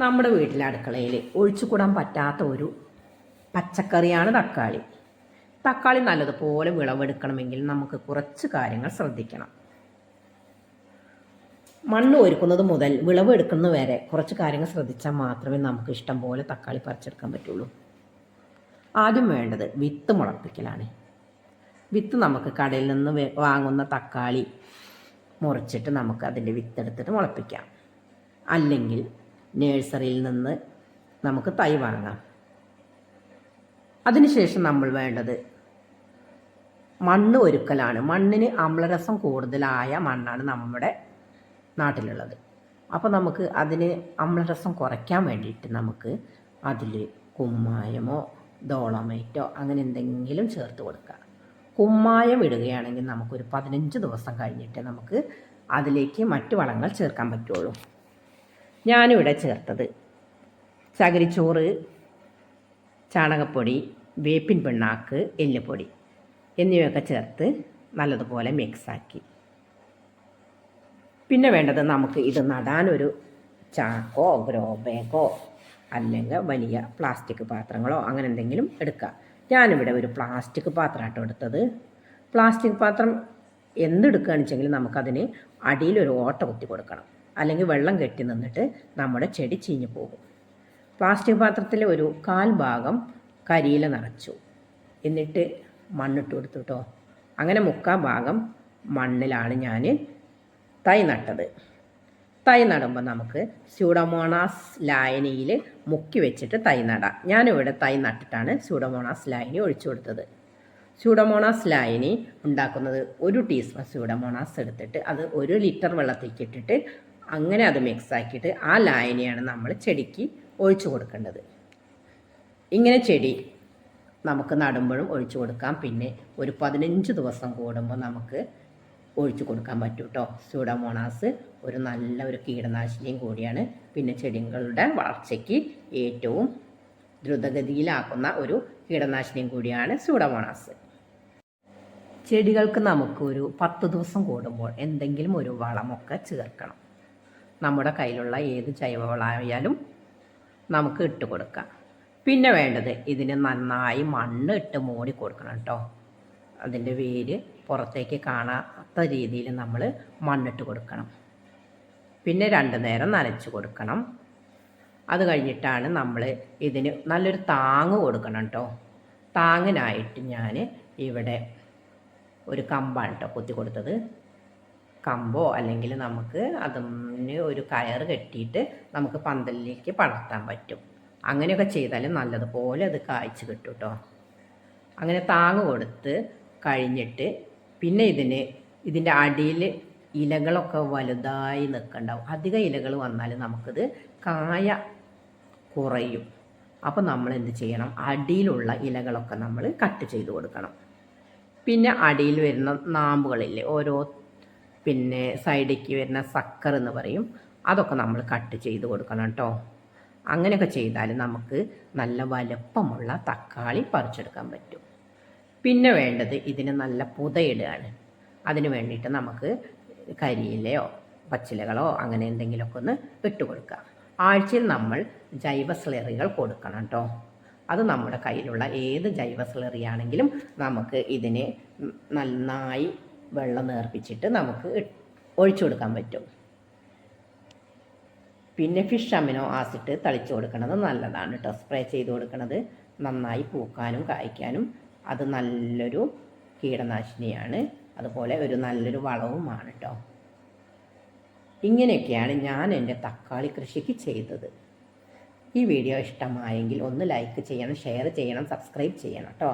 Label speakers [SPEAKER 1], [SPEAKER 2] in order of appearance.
[SPEAKER 1] നമ്മുടെ വീട്ടിലെ അടുക്കളയിൽ ഒഴിച്ചുകൂടാൻ പറ്റാത്ത ഒരു പച്ചക്കറിയാണ് തക്കാളി. തക്കാളി നല്ലതുപോലെ വിളവെടുക്കണമെങ്കിൽ നമുക്ക് കുറച്ച് കാര്യങ്ങൾ ശ്രദ്ധിക്കണം. മണ്ണ് ഒരുക്കുന്നത് മുതൽ വിളവെടുക്കുന്നത് വരെ കുറച്ച് കാര്യങ്ങൾ ശ്രദ്ധിച്ചാൽ മാത്രമേ നമുക്ക് ഇഷ്ടം പോലെ തക്കാളി പറിച്ചെടുക്കാൻ പറ്റുള്ളൂ. ആദ്യം വേണ്ടത് വിത്ത് മുളപ്പിക്കലാണ്. വിത്ത് നമുക്ക് കടയിൽ നിന്ന് വാങ്ങുന്ന തക്കാളി മുറിച്ചിട്ട് നമുക്ക് അതിന്റെ വിത്തെടുത്തിട്ട് മുളപ്പിക്കാം. അല്ലെങ്കിൽ നേഴ്സറിയിൽ നിന്ന് നമുക്ക് തൈ വാങ്ങാം. അതിനുശേഷം നമ്മൾ വേണ്ടത് മണ്ണ് ഒരുക്കലാണ്. മണ്ണിന് അമ്ലരസം കൂടുതലായ മണ്ണാണ് നമ്മുടെ നാട്ടിലുള്ളത്. അപ്പോൾ നമുക്ക് അതിന് അമ്ലരസം കുറയ്ക്കാൻ വേണ്ടിയിട്ട് നമുക്ക് അതിൽ കുമ്മായമോ ഡോളമൈറ്റോ അങ്ങനെ എന്തെങ്കിലും ചേർത്ത് കൊടുക്കുക കുമ്മായം ഇടുകയാണെങ്കിൽ നമുക്കൊരു പതിനഞ്ച് ദിവസം കഴിഞ്ഞിട്ട് നമുക്ക് അതിലേക്ക് മറ്റു വളങ്ങൾ ചേർക്കാൻ പറ്റുള്ളൂ. ഞാനിവിടെ ചേർത്തത്. ചകിരിച്ചോറ് ചാണകപ്പൊടി വേപ്പിൻ പിണ്ണാക്ക് എല്ലുപൊടി എന്നിവയൊക്കെ ചേർത്ത് നല്ലതുപോലെ മിക്സാക്കി. പിന്നെ വേണ്ടത് നമുക്ക് ഇത് നടാനൊരു ചാക്കോ ഗ്രോ ബാഗോ അല്ലെങ്കിൽ വലിയ പ്ലാസ്റ്റിക് പാത്രങ്ങളോ അങ്ങനെ എന്തെങ്കിലും എടുക്കുക ഞാനിവിടെ ഒരു പ്ലാസ്റ്റിക് പാത്രമാട്ടോ എടുത്തത്. പ്ലാസ്റ്റിക് പാത്രം എന്തെടുക്കുകയാണെന്ന് വെച്ചെങ്കിൽ നമുക്കതിന് അടിയിലൊരു ഓട്ട കുത്തി കൊടുക്കണം. അല്ലെങ്കിൽ വെള്ളം കെട്ടി നിന്നിട്ട് നമ്മുടെ ചെടി ചീഞ്ഞു പോകും. പ്ലാസ്റ്റിക് പാത്രത്തിൽ ഒരു കാൽ ഭാഗം കരിയില നിറച്ചു. എന്നിട്ട് മണ്ണിട്ട് കൊടുത്തു കേട്ടോ അങ്ങനെ മുക്കാൽ ഭാഗം മണ്ണിലാണ് ഞാൻ തൈ നട്ടത്. തൈ നടുമ്പോൾ നമുക്ക് സ്യൂഡമോണാസ് ലായനിയിൽ മുക്കി വെച്ചിട്ട് തൈ നടാം. ഞാനിവിടെ തൈ നട്ടിട്ടാണ് സ്യൂഡമോണാസ് ലായനി ഒഴിച്ചു കൊടുത്തത്. സ്യൂഡമോണാസ് ലായനി ഉണ്ടാക്കുന്നത് ഒരു ടീസ്പൂൺ സ്യൂഡമോണാസ് എടുത്തിട്ട് അത് ഒരു ലിറ്റർ വെള്ളത്തേക്ക് ഇട്ടിട്ട് അങ്ങനെ അത് മിക്സ് ആക്കിയിട്ട് ആ ലായനിയാണ് നമ്മൾ ചെടിക്ക് ഒഴിച്ചു കൊടുക്കേണ്ടത്. ഇങ്ങനെ ചെടി നമുക്ക് നടുമ്പോഴും ഒഴിച്ചു കൊടുക്കാം. പിന്നെ ഒരു പതിനഞ്ച് ദിവസം കൂടുമ്പോൾ നമുക്ക് ഒഴിച്ചു കൊടുക്കാൻ പറ്റും കേട്ടോ സ്യൂഡമോണാസ് ഒരു നല്ല ഒരു കീടനാശിനിയും കൂടിയാണ്. പിന്നെ ചെടികളുടെ വളർച്ചയ്ക്ക് ഏറ്റവും ദ്രുതഗതിയിലാക്കുന്ന ഒരു കീടനാശിനിയും കൂടിയാണ് സ്യൂഡമോണാസ് ചെടികൾക്ക് നമുക്ക് ഒരു പത്ത് ദിവസം കൂടുമ്പോൾ എന്തെങ്കിലും ഒരു വളമൊക്കെ ചേർക്കണം. നമ്മുടെ കയ്യിലുള്ള ഏത് ജൈവവളമായാലും നമുക്ക് ഇട്ട് കൊടുക്കാം. പിന്നെ വേണ്ടത് ഇതിന് നന്നായി മണ്ണ് ഇട്ട് മൂടി കൊടുക്കണം കേട്ടോ അതിന്റെ വേര് പുറത്തേക്ക് കാണാത്ത രീതിയിൽ നമ്മൾ മണ്ണിട്ട് കൊടുക്കണം. പിന്നെ രണ്ട് നേരം നനച്ച് കൊടുക്കണം. അത് കഴിഞ്ഞിട്ടാണ് നമ്മൾ ഇതിന് നല്ലൊരു താങ്ങ് കൊടുക്കണം കേട്ടോ താങ്ങിനായിട്ട് ഞാൻ ഇവിടെ ഒരു കമ്പാണ് കേട്ടോ കുത്തി കൊടുത്തത്. കമ്പോ അല്ലെങ്കിൽ നമുക്ക് അതിന് ഒരു കയർ കെട്ടിയിട്ട് നമുക്ക് പന്തലിലേക്ക് പടർത്താൻ പറ്റും. അങ്ങനെയൊക്കെ ചെയ്താൽ നല്ലതുപോലെ അത് കായ്ച്ച് കിട്ടും കേട്ടോ അങ്ങനെ താങ്ങ് കൊടുത്ത് കഴിഞ്ഞിട്ട് പിന്നെ ഇതിന് ഇതിന്റെ അടിയിൽ ഇലകളൊക്കെ വലുതായി നിൽക്കണ്ടാവും. അധിക ഇലകൾ വന്നാൽ നമുക്കിത് കായ കുറയും. അപ്പോൾ നമ്മൾ എന്ത് ചെയ്യണം? അടിയിലുള്ള ഇലകളൊക്കെ നമ്മൾ കട്ട് ചെയ്ത് കൊടുക്കണം. പിന്നെ അടിയിൽ വരുന്ന നാമ്പുകളില്ലേ ഓരോ പിന്നെ സൈഡിലേക്ക് വരുന്ന സക്കർ എന്ന് പറയും. അതൊക്കെ നമ്മൾ കട്ട് ചെയ്ത് കൊടുക്കണം കേട്ടോ അങ്ങനെയൊക്കെ ചെയ്താൽ നമുക്ക് നല്ല വലുപ്പമുള്ള തക്കാളി പറിച്ചെടുക്കാൻ പറ്റും. പിന്നെ വേണ്ടത് ഇതിന് നല്ല പുതയിടുകയാണ്. അതിന് വേണ്ടിയിട്ട് നമുക്ക് കരിയിലയോ പച്ചിലകളോ അങ്ങനെ എന്തെങ്കിലുമൊക്കെ ഒന്ന് ഇട്ട് കൊടുക്കുക. ആഴ്ചയിൽ നമ്മൾ ജൈവ സ്ലറികൾ കൊടുക്കണം കേട്ടോ അത് നമ്മുടെ കയ്യിലുള്ള ഏത് ജൈവ സ്ലറി ആണെങ്കിലും നമുക്ക് ഇതിനെ നന്നായി വെള്ളം നേർപ്പിച്ചിട്ട് നമുക്ക് ഒഴിച്ചു കൊടുക്കാൻ പറ്റും. പിന്നെ ഫിഷ് അമിനോ ആസിഡ് തളിച്ചു കൊടുക്കുന്നത് നല്ലതാണ് കേട്ടോ സ്പ്രേ ചെയ്ത് കൊടുക്കുന്നത് നന്നായി പൂക്കാനും കായ്ക്കാനും അത് നല്ലൊരു കീടനാശിനിയാണ്. അതുപോലെ ഒരു നല്ലൊരു വളവുമാണ് കേട്ടോ ഇങ്ങനെയൊക്കെയാണ് ഞാൻ എന്റെ തക്കാളി കൃഷിക്ക് ചെയ്തത്. ഈ വീഡിയോ ഇഷ്ടമായെങ്കിൽ ഒന്ന് ലൈക്ക് ചെയ്യണം ഷെയർ ചെയ്യണം സബ്സ്ക്രൈബ് ചെയ്യണം കേട്ടോ